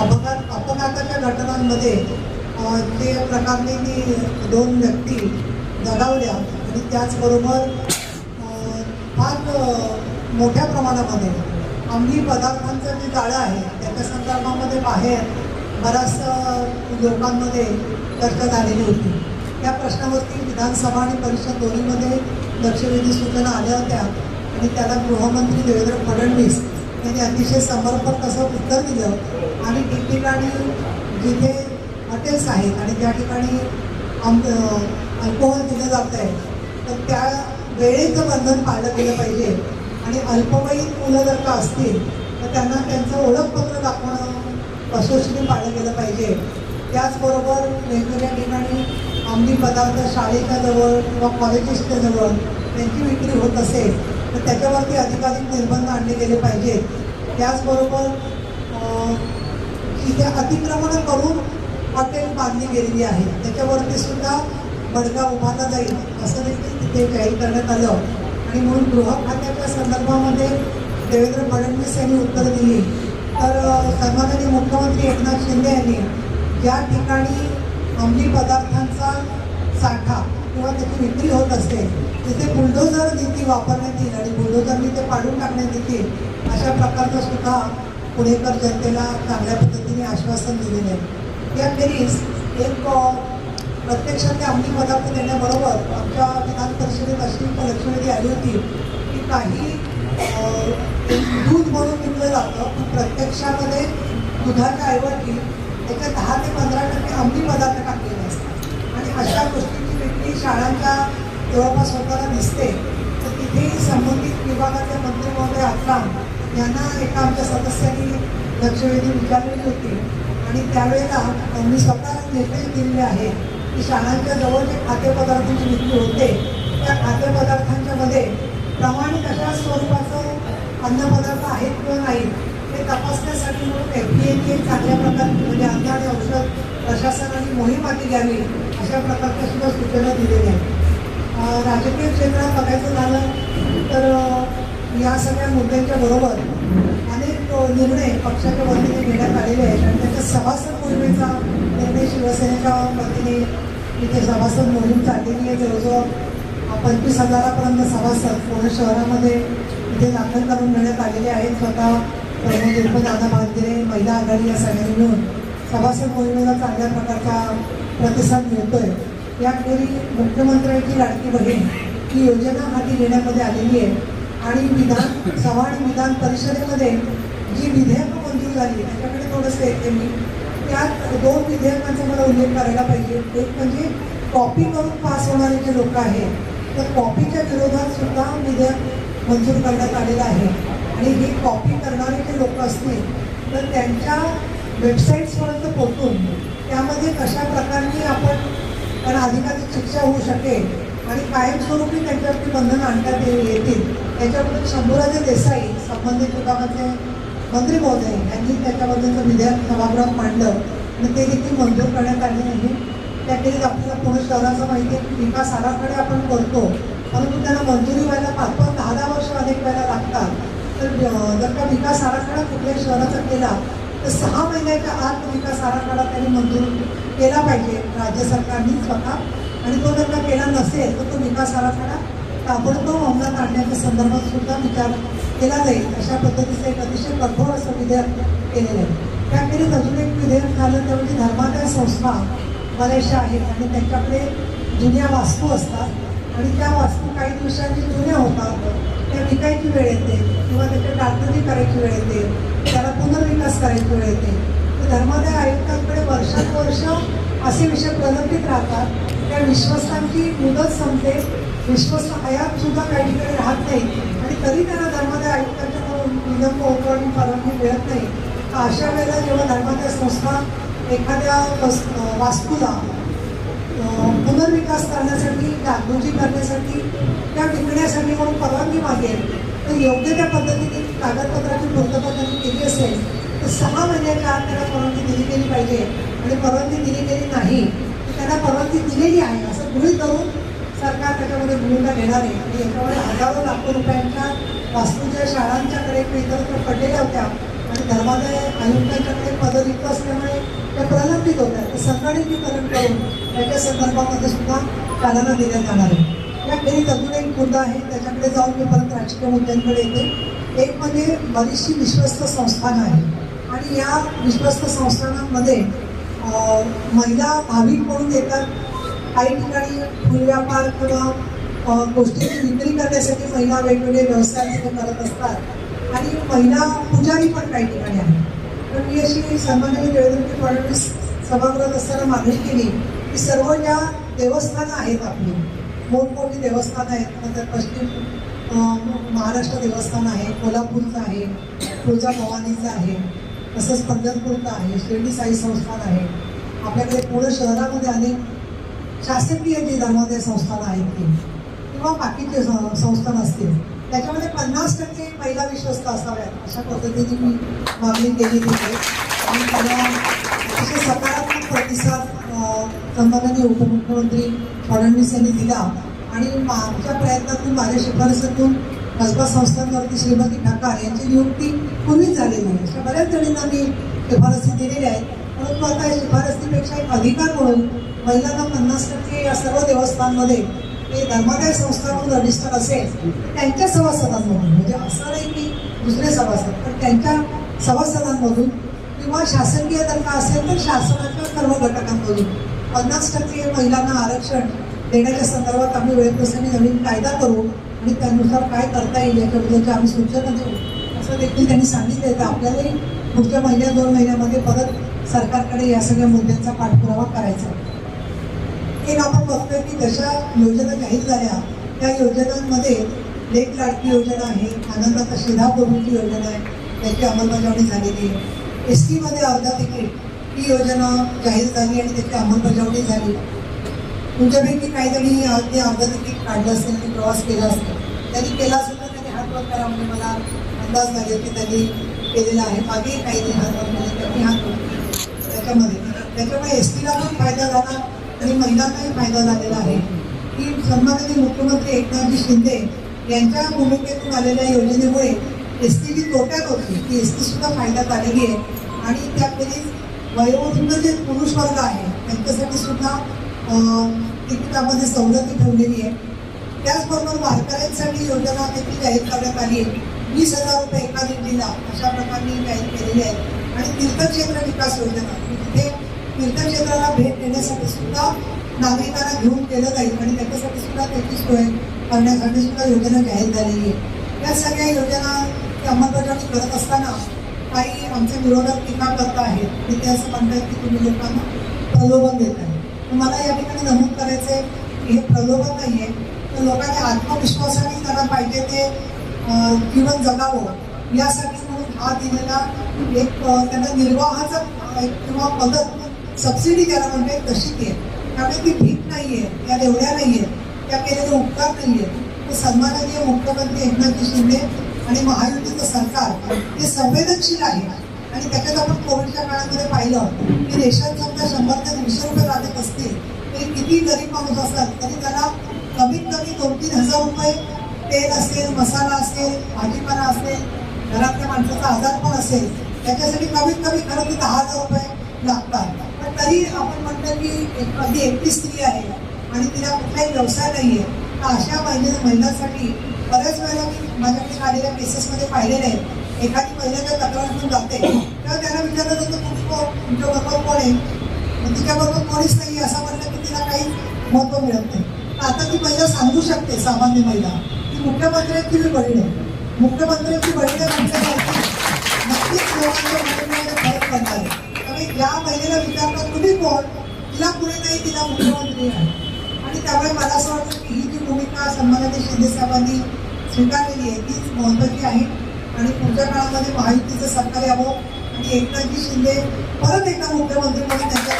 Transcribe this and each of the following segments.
अपघात अपघाताच्या घटनांमध्ये ते प्रकारने ती दोन व्यक्ती दगावल्या आणि त्याचबरोबर फार मोठ्या प्रमाणामध्ये अंमली पदार्थांचं जे जाळं आहे त्याच्या संदर्भामध्ये बाहेर बऱ्याच लोकांमध्ये चर्चा झालेली होती. त्या प्रश्नावरती विधानसभा आणि परिषद दोन्हीमध्ये लक्षवेधी सूचना आल्या होत्या आणि त्याला गृहमंत्री देवेंद्र फडणवीस त्यांनी अतिशय समर्पक तसं उत्तर दिलं. आणि ठिकठिकाणी जिथे हॉटेल्स आहेत आणि त्या ठिकाणी आम अल्कोहोल दिलं जात आहे तर त्या वेळेचं बंधन पाळलं गेलं पाहिजे. आणि अल्पवयीन मुलं जर का असतील तर त्यांना त्यांचं ओळखपत्र दाखवणं कसोशीने पाळलं गेलं पाहिजे. त्याचबरोबर वेगवेगळ्या ठिकाणी अंमली पदार्थ शाळेच्या जवळ किंवा कॉलेजेसच्या जवळ त्यांची विक्री होत असेल तर त्याच्यावरती अधिकाधिक निर्बंध आणले गेले पाहिजेत. त्याचबरोबर अं, इथे अतिक्रमण करून हॉटेल बांधली गेलेली आहे. त्याच्यावरती सुद्धा बडगा उभारला जाईल असं देखील तिथे जाहीर करण्यात आलं. आणि म्हणून गृहखात्याच्या संदर्भामध्ये देवेंद्र फडणवीस यांनी उत्तर दिली. तर अ, सन्माननीय मुख्यमंत्री एकनाथ शिंदे यांनी ज्या ठिकाणी अंमली पदार्थांचा साठा किंवा त्याची विक्री होत असते तिथे बुलडोझर नीती वापरण्यात येईल ते पाडून टाकण्यात येतील अशा प्रकारचं सुद्धा पुणेकर जनतेला चांगल्या पद्धतीने आश्वासन दिलेलं आहे. याखेरीज एक प्रत्यक्षात ते अंमली पदार्थ देण्याबरोबर आमच्या विधान परिषदेत अशी एक लक्षवेधी आली होती की काही दूध म्हणून विकलं जातं पण प्रत्यक्षामध्ये दुधाच्या ऐवजी त्याच्या दहा ते पंधरा टक्के अंमली पदार्थ टाकलेले असतात. आणि अशा गोष्टींची विक्री शाळांच्या जवळपास होताना दिसते. तर संबंधित विभागाचे मंत्री महोदय अकराम यांना एका आमच्या सदस्यांनी लक्षवेधी विचारलेली होती. आणि त्यावेळेला त्यांनी स्वतः निर्देश दिलेले आहेत की शाळांच्या जवळ जे खाद्यपदार्थांची विक्री होते त्या खाद्यपदार्थांच्या मध्ये प्रमाणित अशा स्वरूपाचं अन्नपदार्थ आहेत किंवा नाहीत हे तपासण्यासाठी म्हणून एफ डी एची एक चांगल्या प्रकारची म्हणजे अन्न आणि औषध प्रशासनाने मोहीम हाती घ्यावी अशा प्रकारच्या सुद्धा सूचना दिलेल्या आहेत. राजकीय क्षेत्रात बघायचं झालं तर या सगळ्या मुद्द्यांच्या बरोबर अनेक निर्णय पक्षाच्या वतीने घेण्यात आलेले आहेत. आणि त्याच्या सभासद मोहिमेचा निर्णय शिवसेनेच्या वतीने इथे सभासद मोहीम चाललेली आहे. जवळजवळ पंचवीस हजारापर्यंत सभासद पुणे शहरामध्ये इथे दाखल करून घेण्यात आलेले आहेत. स्वतः प्रमोद उर्फ दादा भागदिरे महिला आघाडी या सगळ्यांनी मिळून सभासद मोहिमेला चांगल्या प्रकारचा प्रतिसाद मिळतोय. याखेरी मुख्यमंत्र्यांची लाडकी बहीण ही योजना हाती घेण्यामध्ये आलेली आहे. आणि विधान सभा आणि विधान परिषदेमध्ये जी विधेयकं मंजूर झाली त्याच्याकडे थोडंसं येते मी त्यात दोन विधेयकांचा मला उल्लेख करायला पाहिजे. एक म्हणजे कॉपी करून पास होणारे जे लोक आहेत तर कॉपीच्या विरोधात सुद्धा विधेयक मंजूर करण्यात आलेलं आहे. आणि ही कॉपी करणारे जे लोक असतील तर त्यांच्या वेबसाईट्सपर्यंत पोहोचून त्यामध्ये कशा प्रकारे आपण पण अधिकाधिक शिक्षा होऊ शकेल. आणि कायमस्वरूपी त्यांच्यावरती बंधन आणण्यात येतील. त्याच्याबद्दल शंभूराजे देसाई संबंधित विभागाचे मंत्री महोदय यांनी त्याच्याबद्दलचं विधेयक सभागृहात मांडलं. आणि ते देखील मंजूर करण्यात आले नाही. त्याखेरीज आपल्याला पुणे शहराचं माहिती आहे. की विकास आराखडे आपण करतो. परंतु त्यांना मंजुरी व्हायला पाच पाच दहा दहा वर्ष अनेक वेळेला लागतात. तर जर का विकास आराखडा कुठल्या शहराचा केला तर सहा महिन्याच्या आत विकास आराखडा त्यांनी मंजूर केला पाहिजे. राज्य सरकारने स्वतः. आणि तो जर का केला नसेल तर तो विकास आराखडा ताबडतोब अंमलात आणण्याच्या संदर्भात सुद्धा विचार केला जाईल. अशा पद्धतीचं एक अतिशय कठोर असं विधेयक केलेलं आहे. त्याखेरीज अजून एक विधेयक झालं ते धर्मादाय संस्था बऱ्याचशा आहेत. आणि त्यांच्याकडे जुन्या वास्तू असतात. आणि त्या वास्तू काही दिवसांनी जुन्या होतात. त्या विकायची वेळ येते. किंवा त्याच्या डागडुजी करायची वेळ येते. त्याला पुनर्विकास करायची वेळ येते. धर्मादाय आयुक्तांकडे वर्षानुवर्ष असे विषय प्रलंबित राहतात. त्या विश्वस्तांची मुदत संपते. विश्वस्त हयात सुद्धा काही ठिकाणी राहत नाही. आणि तरी त्यांना धर्मादाय आयुक्तांच्या विलंब उपकरण परवानगी मिळत नाही. तर अशा वेळेला जेव्हा धर्मादाय संस्था एखाद्या वस वास्तूला पुनर्विकास करण्यासाठी डागडुजी करण्यासाठी त्या विकण्यासाठी म्हणून परवानगी मागेल तर योग्य त्या पद्धतीने कागदपत्राची पूर्तता त्यांनी केली असेल तर सहा महिन्याच्या आत त्याला परवानगी दिली गेली पाहिजे? आणि परवानगी दिली गेली नाही तर त्याला परवानगी दिलेली आहे. असं गृहित धरून सरकार त्याच्यामध्ये भूमिका घेणार आहे. आणि याच्यामध्ये हजारो लाखो रुपयांच्या वास्तूच्या शाळांच्याकडे इतरत्र पडलेल्या होत्या. आणि आणि धर्मादाय आयुक्तांच्याकडे पद रिक्त असल्यामुळे त्या प्रलंबित होत आहेत संगणकीकरण करून त्याच्या संदर्भामध्ये सुद्धा चालना देण्यात जाणार आहे. याखेरीज अजून एक मुद्दा आहे. त्याच्याकडे जाऊन मी परत राजकीय मुद्द्यांकडे येते. एक म्हणजे बरीचशी विश्वस्त संस्थानं आहे. आणि या विश्वस्त संस्थानांमध्ये महिला भाविक म्हणून येतात. काही ठिकाणी फुलव्यापार किंवा गोष्टीची विक्री करण्यासाठी महिला वेगवेगळे व्यवसाय तिथे करत असतात. आणि महिला पुजारी पण काही ठिकाणी आहेत. तर मी अशी सन्माननीय देवेंद्र फडणवीस सभागृहात असताना मागणी केली की सर्व ज्या देवस्थानं आहेत आपली मोठमोठी देवस्थानं आहेत नंतर पश्चिम महाराष्ट्र देवस्थान आहे कोल्हापूरचं आहे तुळजाभवानीचं आहे तसंच पंढरपूरचं आहे शिर्डी साई संस्थान आहे. आपल्याकडे पुणे शहरामध्ये अनेक शासकीय जे धर्मादय संस्थान आहेत ते किंवा बाकीचे संस्थान असतील त्याच्यामध्ये पन्नास टक्के महिला विश्वस्त असाव्यात अशा पद्धतीने मी मागणी केली तिथे. आणि त्याला अतिशय सकारात्मक प्रतिसाद संबंधाने सन्माननीय उपमुख्यमंत्री फडणवीस यांनी दिला. आणि मागच्या प्रयत्नातून माझ्या शिफारसीतून कसबा संस्थांवरती श्रीमती ठाकार यांची नियुक्ती पूर्वीच झालेली आहे. अशा बऱ्याच जणींना मी शिफारसी दिलेल्या आहेत. परंतु आता या शिफारसीपेक्षा एक अधिकार म्हणून महिलांना पन्नास टक्के या सर्व देवस्थानमध्ये हे धर्मादाय संस्था म्हणून रजिस्टर असेल तर त्यांच्या सभासदांमधून म्हणजे असं नाही की दुसरे सभासद पण त्यांच्या सभासदांमधून किंवा शासकीय जर असेल तर शासनाच्या सर्व घटकांमधून पन्नास टक्के महिलांना आरक्षण देण्याच्या संदर्भात आम्ही वेळप्रसंगी नवीन कायदा करू. आणि त्यानुसार काय करता येईल याच्याबद्दलच्या आम्ही सूचना देऊ असं देखील त्यांनी सांगितलं. तर आपल्यालाही पुढच्या महिन्या दोन महिन्यामध्ये परत सरकारकडे या सगळ्या मुद्द्यांचा पाठपुरावा करायचा एक आपण बघतोय की जशा योजना जाहीर झाल्या त्या योजनांमध्ये लेख लाडकी योजना आहे आनंदाचा शिधा पूर्वीची योजना आहे त्याची अंमलबजावणी झालेली आहे. एस टीमध्ये अर्धा तिकीट ही योजना जाहीर झाली आणि त्याची अंमलबजावणी झाली. तुमच्यापैकी काहीतरी ते अगदी तिकीट काढलं असेल ते प्रवास केला असेल त्यांनी केला सुद्धा त्यांनी हात वर करा म्हणजे मला अंदाज लागेल की त्यांनी केलेला आहे. मागे काहीतरी जणी हात वर केले त्यांनी हात त्याच्यामध्ये. त्याच्यामुळे एस टीला पण फायदा झाला आणि महिलांनाही फायदा झालेला आहे. की सन्माननीय मुख्यमंत्री एकनाथजी शिंदे यांच्या भूमिकेतून आलेल्या योजनेमुळे एस टी जी तोट्यात होती. ती एस टी सुद्धा फायद्यात आलेली आहे. आणि त्याखेरीज वयोवृद्ध जे पुरुष वर्ग आहे त्यांच्यासाठी सुद्धा तिकिटामध्ये सवलती ठेवलेली आहे. त्याचबरोबर वारकऱ्यांसाठी योजना देखील जाहीर करण्यात आली आहे. वीस हजार रुपये एका दिंडीला अशा प्रकारे जाहीर केलेली आहे. आणि तीर्थक्षेत्र विकास योजना तिथे तीर्थक्षेत्राला भेट देण्यासाठी सुद्धा नागरिकांना घेऊन केलं जाईल आणि त्याच्यासाठी सुद्धा त्याची सोय करण्यासाठी सुद्धा योजना जाहीर झालेली आहे. या सगळ्या योजना अंमलबजावणी करत असताना काही आमचे विरोधक टीका करत आहेत. आणि ते असं म्हणतात की तुम्ही लोकांना प्रलोभन देत आहे तुम्हाला मला या ठिकाणी नमूद करायचं आहे हे प्रलोभन नाही आहे तर लोकांच्या आत्मविश्वासाने त्यांना पाहिजे ते जीवन जगावं. यासाठी म्हणून हा दिलेला एक त्यांना निर्वाहाचा एक किंवा मदत सबसिडी ज्याला म्हणते तशी ती. आहे त्यामुळे ती भीक नाही आहे त्या एवढ्या नाही आहेत त्या केलेले उपकार नाही आहेत ते सन्माननीय मुख्यमंत्री एकनाथजी शिंदे आणि महायुतीचं सरकार हे संवेदनशील आहे. आणि त्याच्यात आपण कोविडच्या काळामध्ये पाहिलं की रेशन समजा शंभर ते दीडशे रुपये लागत असतील तरी किती गरीब माणूस असतात? तरी त्याला कमीत कमी दोन तीन हजार रुपये तेल असेल मसाला असेल भाजीपाला असेल घरातल्या माणसाचा आजार पण असेल त्याच्यासाठी कमीत कमी खरं तर दहा हजार रुपये लागतात. पण तरी आपण म्हणतो की एक अगदी एकटी स्त्री आहे आणि तिला कुठलाही व्यवसाय नाही आहे तर अशा महिला महिलांसाठी बऱ्याच वेळेला मी माझ्याकडे आलेल्या केसेसमध्ये पाहिलेले आहेत. एखादी महिला जर तक्रार घेऊन जाते तेव्हा त्याला विचारलं जातं तुमचं तुमच्या तुमच्याबरोबर कोण आहे? मग तिच्याबरोबर कोणीच नाही असं म्हटलं की तिला काही महत्त्व मिळत नाही. आता ती महिला सांगू शकते सामान्य महिला की मुख्यमंत्र्यांची मी बहीण आहे. मुख्यमंत्र्यांची बहीण आहे म्हटल्यावरती नक्कीच लोकांच्या मनामध्ये फरक पडणार आहे. त्यामुळे ज्या महिलेला विचारतात तुम्ही कोण? तिला पुढे नाही तिला मुख्यमंत्री आहे. आणि त्यामुळे मला असं वाटतं की ही जी भूमिका सन्माननीय शिंदे साहेबांनी स्वीकारलेली आहे तीच महत्त्वाची आहे. आणि पुढच्या काळामध्ये महायुतीचं सरकार यावं आणि एकनाथजी शिंदे परत एकदा मुख्यमंत्री म्हणून त्यांच्या.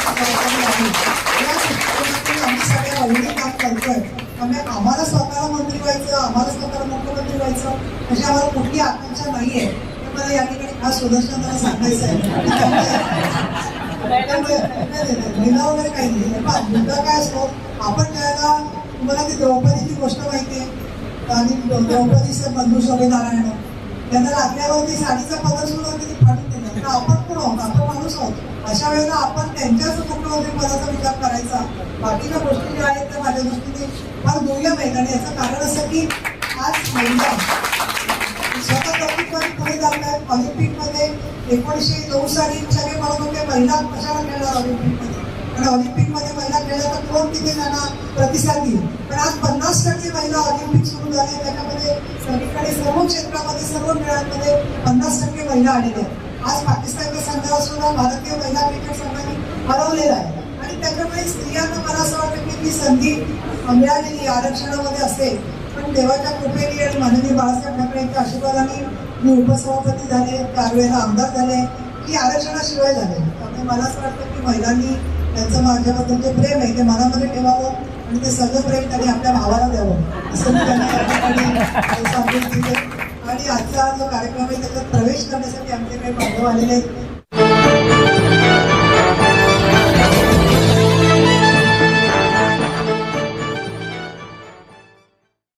या दृष्टिकोनातून आम्ही सगळ्या बहिणी काम करतोय. त्यामुळे आम्हाला स्वतःला मंत्री व्हायचं आम्हाला स्वतःला मुख्यमंत्री व्हायचं अशी आम्हाला कुठली आकांक्षा नाहीये. हे मला या ठिकाणी खास सुदर्शनाला सांगायचं आहे. त्यामुळे नाही, नाही, नाही, महिला वगैरे काही नाही. पहा, मुद्दा काय असतो? आपण ज्याला तुम्हाला ती द्रौपदीची गोष्ट माहिती आहे. आणि द्रौपदीचे बंधू शोभे नारायण त्यांना लागल्यावरती साडीचा पदर सुद्धा तिने फाटून दिला. आपण कोण आहोत? आपण माणूस आहोत. अशा वेळेला आपण त्यांच्याच मुख्यमंत्री पदाचा विचार करायचा. बाकीच्या गोष्टी ज्या आहेत त्या माझ्या दृष्टीने फार दुर्लभ आहेत आणि याचं कारण असं की आज महिला स्वतः कौतुकवादी पुढे जात आहेत. ऑलिम्पिकमध्ये एकोणीसशे नऊ साली सगळे म्हणत होते महिला कशाला खेळणार ऑलिम्पिकमध्ये? आणि ऑलिम्पिकमध्ये महिला खेळल्या तर कोण तिथे त्यांना प्रतिसाद देईल. पण आज पन्नास टक्के महिला ऑलिम्पिक सुरू झाले. त्याच्यामध्ये सगळीकडे सर्व क्षेत्रामध्ये सर्व खेळांमध्ये पन्नास टक्के महिला आलेल्या आहेत. आज पाकिस्तानच्या संघाला सुद्धा भारतीय महिला क्रिकेट संघाने हरवलेला आहे. आणि त्याच्यामुळे स्त्रियांना मला असं वाटतं की ती संधी मिळालेली आरक्षणामध्ये असेल. पण देवाच्या कृपेने आणि माननीय बाळासाहेब ठाकरे यांच्या आशीर्वादाने मी उपसभापती झाले त्यावेळेला आमदार झाले की आरक्षणाशिवाय झाले त्यामुळे मला असं वाटतं की महिलांनी त्यांचं माझ्याबद्दल जे प्रेम आहे ते मनामध्ये ठेवावं. म्हणजे आणि ते सगळं प्रेम त्यांनी आपल्या भावाला द्यावं. असं मी त्यांना या ठिकाणी सांगू इच्छिते आणि आजचा जो कार्यक्रम आहे त्याच्यात प्रवेश करण्यासाठी आमचे काही बांधव आलेले आहेत.